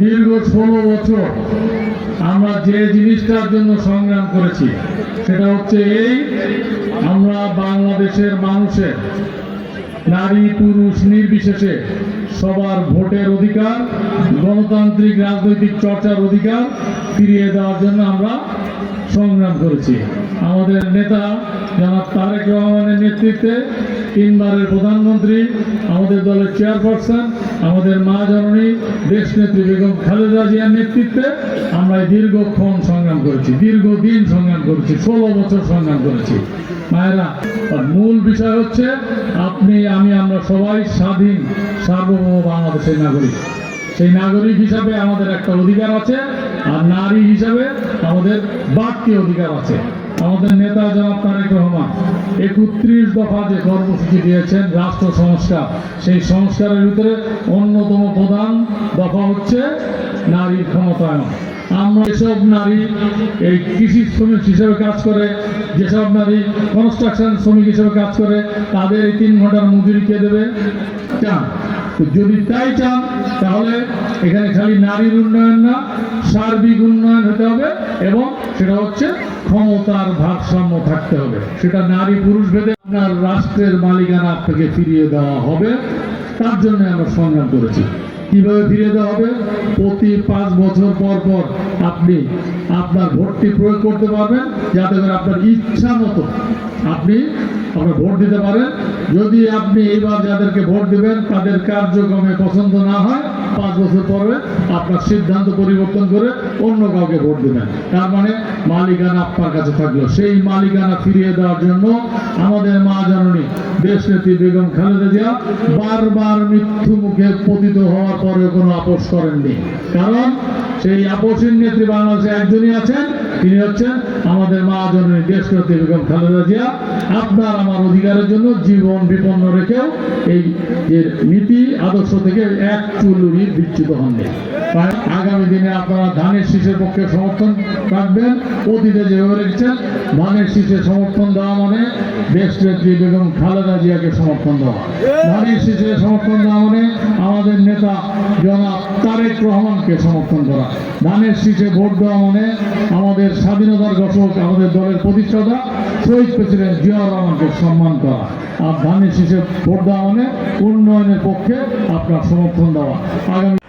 দীর্ঘ ষোলো বছর আমরা যে জিনিসটার জন্য সংগ্রাম করেছি, সেটা হচ্ছে এই, আমরা বাংলাদেশের মানুষের নারী, পুরুষ, নির্বিশেষে সবার ভোটের অধিকার, গণতান্ত্রিক রাজনৈতিক চর্চার অধিকার ফিরিয়ে দেওয়ার জন্য আমরা সংগ্রাম করেছি। আমাদের নেতা জনাব তারেক রহমানের নেতৃত্বে তিনবারের প্রধানমন্ত্রী, আমাদের দলের চেয়ারপারসন, আমাদের মা জননী, দেশ নেত্রী বেগম খালেদা জিয়ার নেতৃত্বে আমরা দীর্ঘক্ষণ সংগ্রাম করেছি। দীর্ঘদিন সংগ্রাম করেছি, ষোলো বছর সংগ্রাম করেছি। মায়েরা মূল বিষয় হচ্ছে আপনি, আমি, আমরা সবাই স্বাধীন, সার্বভৌম বাংলাদেশের নাগরিক। সেই নাগরিক হিসাবে আমাদের একটা অধিকার আছে আর নারী হিসাবে আমাদের বাড়তি অধিকার আছে। আমাদের নেতা জনাব তারেক রহমান একত্রিশ দফা যে কর্মসূচি দিয়েছেন রাষ্ট্র সংস্কার, সেই সংস্কারের ভিতরে অন্যতম প্রধান দফা হচ্ছে নারীর ক্ষমতায়ন। আমরা এসব নারী এই কৃষি শ্রমিক হিসেবে কাজ করে, যেসব নারী কনস্ট্রাকশন শ্রমিক হিসেবে কাজ করে, তাদের এই তিন ঘণ্টার মজুরি কে দেবে? চান যদি তাই চান, তাহলে এখানে খালি নারীর উন্নয়ন না, সার্বিক উন্নয়ন হতে হবে এবং সেটা হচ্ছে ক্ষমতার ভারসাম্য থাকতে হবে। সেটা নারী পুরুষ ভেদে আপনার রাষ্ট্রের মালিকানা আপনাকে ফিরিয়ে দেওয়া হবে। তার জন্য আমরা সংগ্রাম করেছি। কীভাবে ফিরিয়ে দেওয়া হবে? প্রতি পাঁচ বছর পর পর আপনি আপনার ভোটটি প্রয়োগ করতে পারবেন, যাতে করে আপনার ইচ্ছা মতো আপনি আপনার ভোট দিতে পারেন যদি আপনি এইবার যাদেরকে ভোট দিবেন, তাদের কার্যক্রমে পছন্দ না হয়, পাঁচ বছর পরে আপনার সিদ্ধান্ত পরিবর্তন করে অন্য কাউকে ভোট দেবেন। তার মানে মালিকানা আপনার কাছে থাকল। সেই মালিকানা ফিরিয়ে দেওয়ার জন্য আমাদের মা জননী দেশ নেত্রী বেগম খালেদা জিয়া বারবার মৃত্যু মুখে পতিত হওয়ার পরেও কোনো আপোষ করেননি। কারণ সেই আপোষের নেত্রী বাংলাদেশে একজনই আছেন তিনি হচ্ছেন আমাদের মা জননী দেশ বেগম খালেদা জিয়া, আপনার আমার অধিকারের জন্য জীবন বিপন্ন রেখেও এই নীতি আদর্শ থেকে এক চুলুরি বিচ্যুত হননি। আগামী দিনে আপনারা ধানের শীষের পক্ষে সমর্থন রাখবেন, অতীতে যেভাবে রেখেছেন, ধানের শীষে সমর্থন দেওয়া মানে দেশ নেত্রী বেগম খালেদা জিয়াকে সমর্থন দেওয়া। ধানের শীষে সমর্থন দেওয়া মানে আমাদের নেতা জনাব তারেক রহমানকে সমর্থন করা। ধানের শীষে ভোট দেওয়া মানে আমাদের স্বাধীনতার ঘোষক আমাদের দলের প্রতিষ্ঠাতা, শহীদ প্রেসিডেন্ট জিয়াউর রহমানকে সম্মান করা। আর ধানের শীষে ভোট দেওয়া মানে উন্নয়নের পক্ষে আপনার সমর্থন দেওয়া। আগামী